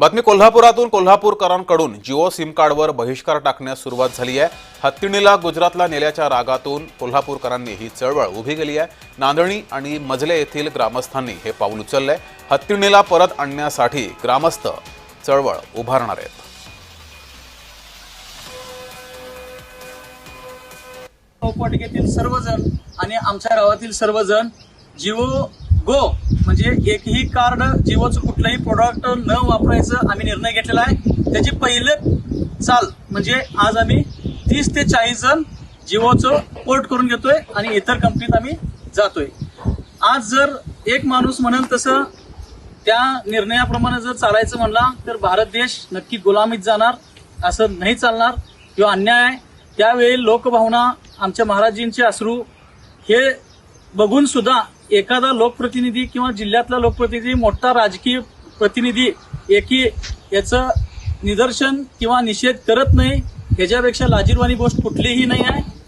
बातमी कोल्हापुरातून कोल्हापूरकरांकडून जिओ सिम कार्डवर बहिष्कार टाकण्यास सुरुवात झाली आहे. हत्तीणीला गुजरातला नेल्याच्या रागातून कोल्हापूरकरांनी ही चळवळ उभी केली आहे. नांदणी आणि मजले येथील ग्रामस्थांनी हे पाऊल उचललंय. हत्तीणीला परत आणण्यासाठी ग्रामस्थ चळवळ उभारणार आहेत. चौपाटिकेतील सर्वजण आणि आमच्या गावातील सर्वजण जिओ गो म्हणजे एकही कार्ड जिओचं कुठलंही प्रोडक्ट न वापरायचं आम्ही निर्णय घेतलेला आहे. त्याची पहिले चाल म्हणजे आज आम्ही तीस ते चाळीस जण जिओचं पोर्ट करून घेतोय आणि इतर कंपनीत आम्ही जातोय. आज जर एक माणूस म्हणेल तसं त्या निर्णयाप्रमाणे जर चालायचं म्हणला तर भारत देश नक्की गुलामीत जाणार असं नाही चालणार. किंवा अन्याय आहे. त्यावेळी लोकभावना आमच्या महाराजींचे अश्रू हे बघून सुद्धा एखादा लोकप्रतिनिधी किंवा जिल्ह्यातला लोकप्रतिनिधी मोठा राजकीय प्रतिनिधी एकी याचं निदर्शन किंवा निषेध करत नाही ह्याच्यापेक्षा लाजीरवाणी गोष्ट कुठलीही नाही आहे.